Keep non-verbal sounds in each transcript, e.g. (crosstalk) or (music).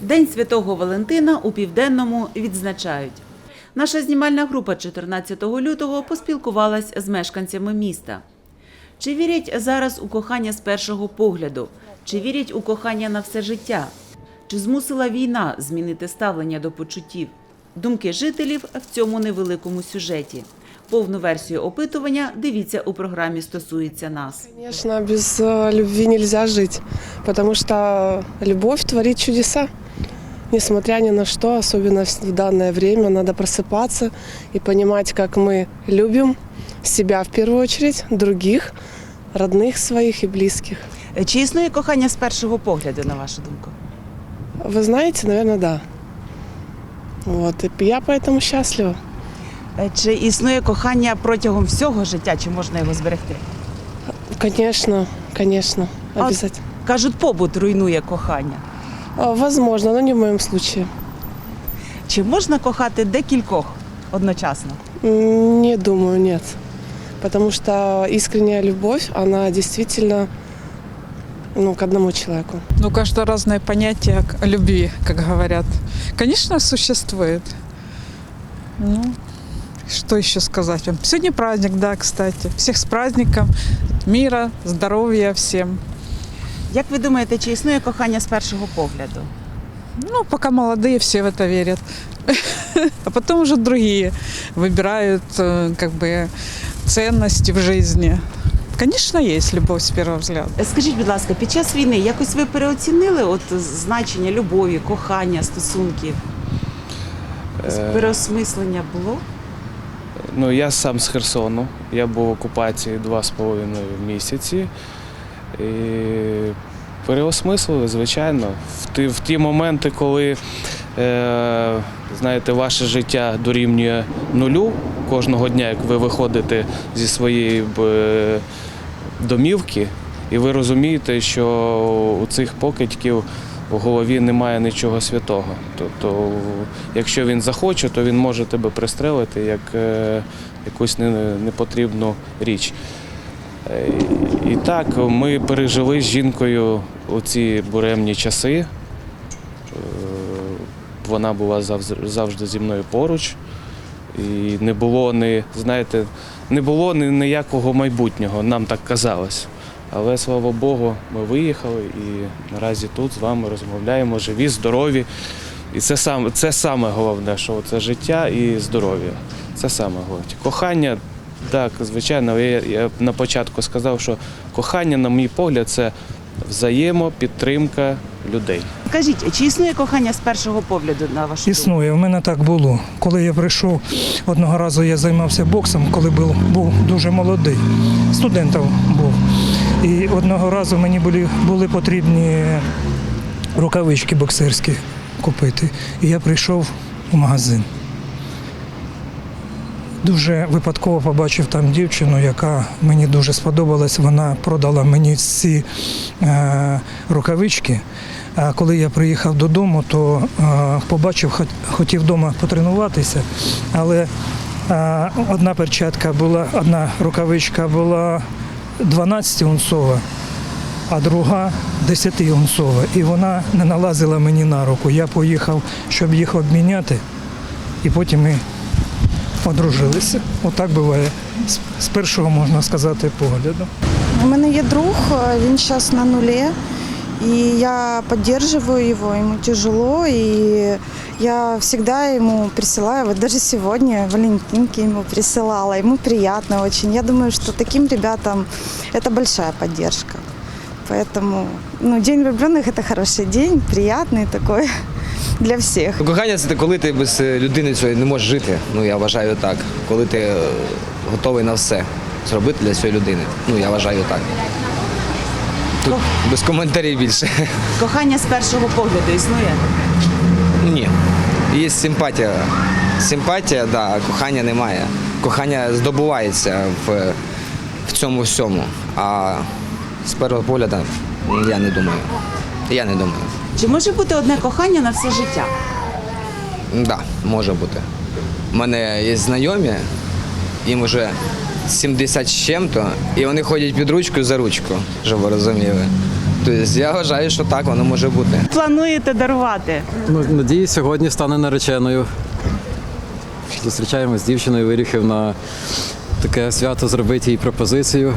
День Святого Валентина у Південному відзначають. Наша знімальна група 14 лютого поспілкувалась з мешканцями міста. Чи вірять зараз у кохання з першого погляду? Чи вірять у кохання на все життя? Чи змусила війна змінити ставлення до почуттів? Думки жителів в цьому невеликому сюжеті. Повну версію опитування дивіться у програмі «Стосується нас». Конечно, без э, любви нельзя жить, потому что любовь творит чудеса. Несмотря ни на что, особенно в в данное время, надо просыпаться и понимать, как мы любим себя в первую очередь, других, родных своих и близких. Чи існує кохання з першого погляду, на вашу думку? Вы знаете, наверное, да. Вот, и я поэтому счастлива. Е, Чи існує кохання протягом всього життя, чи можна його зберегти? Конечно, конечно, А- обязательно. Кажуть, побут руйнує кохання. А, Возможно, но не в моем случае. Чи можна кохати декількох одночасно? М, Не думаю, нет. Потому что искренняя любовь, она действительно ну, к одному человеку. Ну, у каждого разное понятие к- о любви, как говорят. Конечно, существует. Ну, что еще сказать вам? Сегодня праздник, да, кстати. Всех с праздником. Мира, здоровья всем. Як ви думаєте, чи існує кохання з першого погляду? Ну, пока молодые все в это верят. (laughs) А потом уже другие выбирают э, как бы ценности в жизни. Конечно, есть любовь с первого взгляда. Е, Скажіть, будь ласка, під час війни якось ви переоцінили от значення любові, кохання, стосунків? Якось Е. Переосмислення було? Ну, я сам з Херсону. Я був в окупації два з половиною місяці. І переосмислили, звичайно. В ті, в ті моменти, коли е, знаєте, ваше життя дорівнює нулю кожного дня, як ви виходите зі своєї е, домівки, і ви розумієте, що у цих покидьків в голові немає нічого святого. Тобто, якщо він захоче, то він може тебе пристрелити як е, якусь непотрібну річ. Е, І так, ми пережили з жінкою у ці буремні часи. Е, Вона була завжди зі мною поруч. І не було ні, знаєте, не було ні ніякого майбутнього, нам так казалось. Але слава Богу, ми виїхали і наразі тут з вами розмовляємо, живі, здорові. І це саме, це саме головне, що це життя і здоров'я. Це саме головне. Кохання, так, звичайно, я, я на початку сказав, що кохання, на мій погляд, це взаємопідтримка людей. Скажіть, чи існує кохання з першого погляду, на вашу думку? Існує, в мене так було. Коли я прийшов, одного разу я займався боксом, коли був, був дуже молодий, студентом був. І одного разу мені були, були потрібні рукавички боксерські купити. І я прийшов у магазин. Дуже випадково побачив там дівчину, яка мені дуже сподобалась. Вона продала мені ці е, рукавички. А коли я приїхав додому, то е, побачив, хот- хотів вдома потренуватися, але е, одна перчатка була, одна рукавичка була 12-унцова, а друга 10-унцова. І вона не налазила мені на руку. Я поїхав, щоб їх обміняти, і потім ми одружилися. Отак буває з- першого, можна сказати, погляду. У мене є друг, е, він зараз на нулі, і я підтримую його, йому тяжело, і я всегда ему присылаю, вот даже сегодня Валентинки ему присылала, ему приятно очень. Я думаю, что таким ребятам это большая поддержка. Поэтому ну, День влюбленных – это хороший день, приятный такой (laughs) для всех. Ну, Кохання це коли ти без е, людини цієї не можеш жити. Ну я вважаю так. Коли ти е, готовий на все зробити для цієї людини. Ну я вважаю так. Тут без коментарів більше. (laughs) Кохання з першого погляду існує? Ні. Є симпатія. Симпатія, да, кохання немає. Кохання здобувається в, в цьому всьому. А з першого погляду я не думаю. Я не думаю. Чи може бути одне кохання на все життя? Так, да, може бути. У мене є знайомі, їм вже 70 з чим-то, і вони ходять під ручку за ручку, щоб ви розуміли. Тобто я вважаю, що так воно може бути. Плануєте дарувати? Ну, надіюсь, сьогодні стане нареченою. Зустрічаємося з дівчиною, вирішив на таке свято зробити їй пропозицію.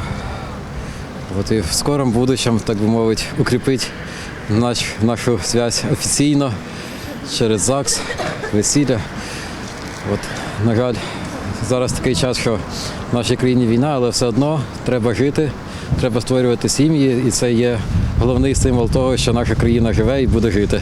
От і в скорому будущому, так би мовити, укріпити наш, нашу зв'язь офіційно через ЗАГС, весілля. От, на жаль, зараз такий час, що в нашій країні війна, але все одно треба жити, треба створювати сім'ї, і це є головний символ того, що наша країна живе і буде жити.